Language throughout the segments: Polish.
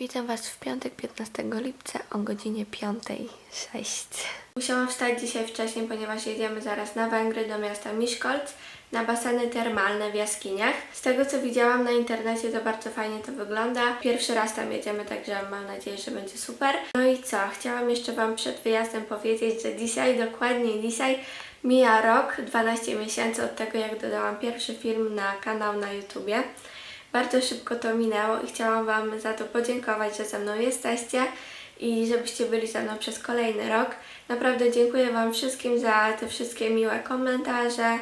Witam Was w piątek 15 lipca o godzinie 5.06. Musiałam wstać dzisiaj wcześniej, ponieważ jedziemy zaraz na Węgry do miasta Miskolc na baseny termalne w jaskiniach. Z tego co widziałam na internecie to bardzo fajnie to wygląda. Pierwszy raz tam jedziemy, także mam nadzieję, że będzie super. No i co? Chciałam jeszcze Wam przed wyjazdem powiedzieć, że dzisiaj, dokładnie dzisiaj mija rok, 12 miesięcy od tego jak dodałam pierwszy film na kanał na YouTubie. Bardzo szybko to minęło i chciałam Wam za to podziękować, że ze mną jesteście i żebyście byli ze mną przez kolejny rok. Naprawdę dziękuję Wam wszystkim za te wszystkie miłe komentarze,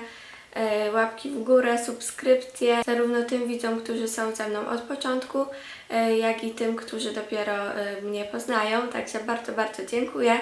e, łapki w górę, subskrypcje, zarówno tym widzom, którzy są ze mną od początku, e, jak i tym, którzy dopiero e, mnie poznają. Także bardzo, bardzo dziękuję.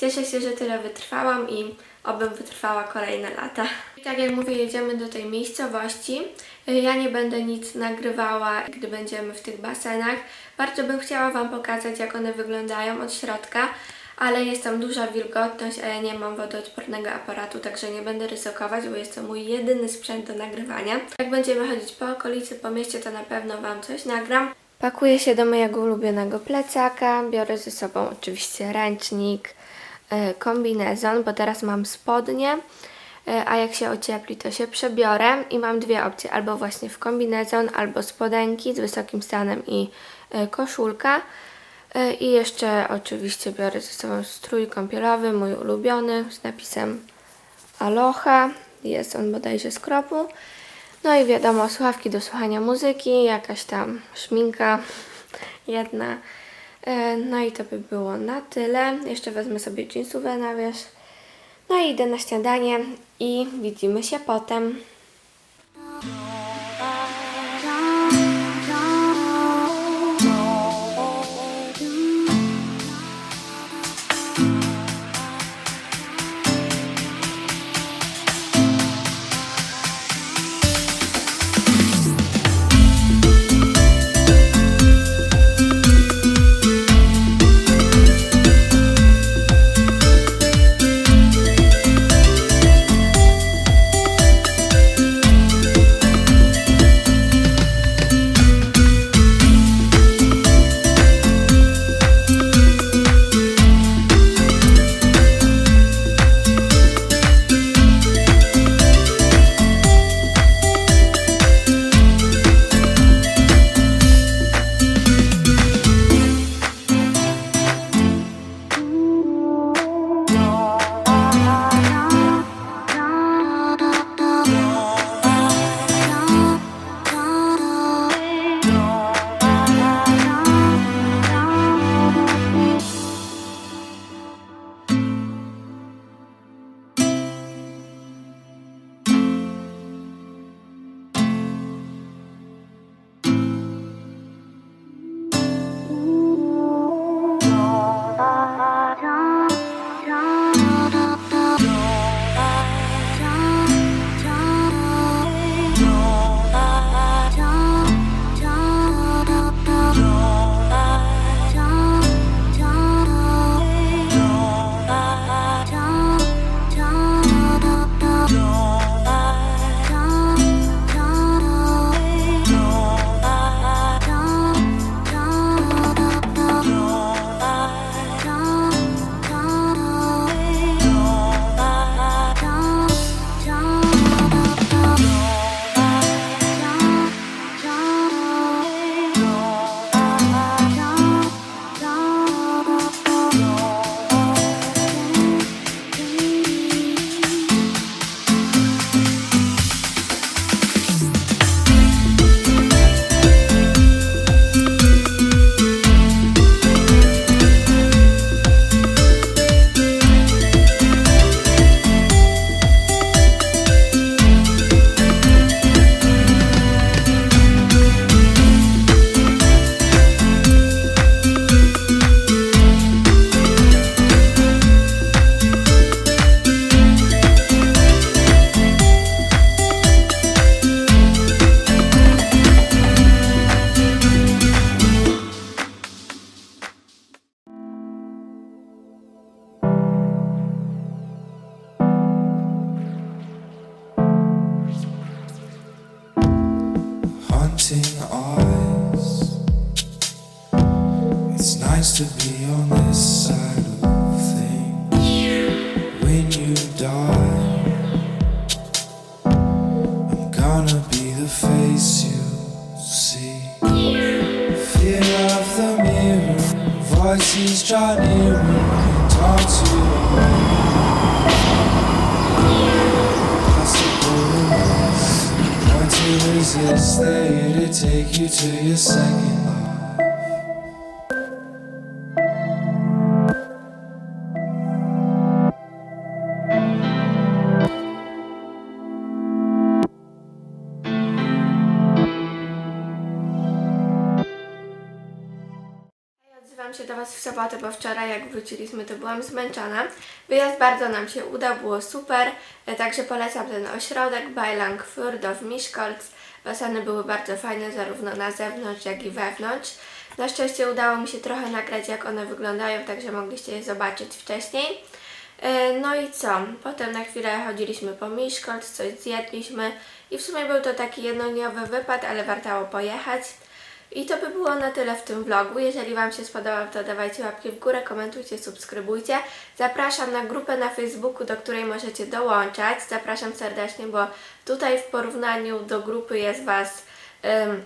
Cieszę się, że tyle wytrwałam i obym wytrwała kolejne lata. I tak jak mówię, jedziemy do tej miejscowości. Ja nie będę nic nagrywała, gdy będziemy w tych basenach. Bardzo bym chciała Wam pokazać, jak one wyglądają od środka, ale jest tam duża wilgotność, a ja nie mam wodoodpornego aparatu, także nie będę ryzykować, bo jest to mój jedyny sprzęt do nagrywania. Jak będziemy chodzić po okolicy, po mieście, to na pewno Wam coś nagram. Pakuję się do mojego ulubionego plecaka, biorę ze sobą oczywiście ręcznik, kombinezon, bo teraz mam spodnie, e, a jak się ociepli, to się przebiorę i mam dwie opcje, albo właśnie w kombinezon, albo spodenki z wysokim stanem i e, koszulka. E, I jeszcze oczywiście biorę ze sobą strój kąpielowy, mój ulubiony, z napisem Aloha. Jest on bodajże z kropu. No i wiadomo, słuchawki do słuchania muzyki, jakaś tam szminka jedna. E, No i to by było na tyle. Jeszcze wezmę sobie jeansówę na wierzch. No i idę na śniadanie i widzimy się potem. To be on this side of things. When you die, I'm gonna be the face you see. Fear of the mirror, voices draw nearer and taunt you. Possibilities, want to resist, they're to take you to your second się do Was w sobotę, bo wczoraj jak wróciliśmy to byłam zmęczona. Wyjazd bardzo nam się udał, było super, e, także polecam ten ośrodek Bajlangfjord w Miskolc. Baseny były bardzo fajne zarówno na zewnątrz jak i wewnątrz. Na szczęście udało mi się trochę nagrać jak one wyglądają, także mogliście je zobaczyć wcześniej. E, No i co? Potem na chwilę chodziliśmy po Miskolc, coś zjedliśmy i w sumie był to taki jednodniowy wypad, ale wartało pojechać. I to by było na tyle w tym vlogu. Jeżeli Wam się spodobał, to dawajcie łapki w górę, komentujcie, subskrybujcie. Zapraszam na grupę na Facebooku, do której możecie dołączać. Zapraszam serdecznie, bo tutaj w porównaniu do grupy jest Was ym,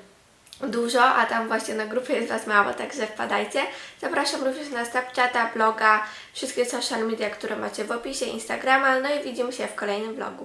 dużo, a tam właśnie na grupie jest Was mało, także wpadajcie. Zapraszam również na Snapchata, bloga, wszystkie social media, które macie w opisie, Instagrama, no i widzimy się w kolejnym vlogu.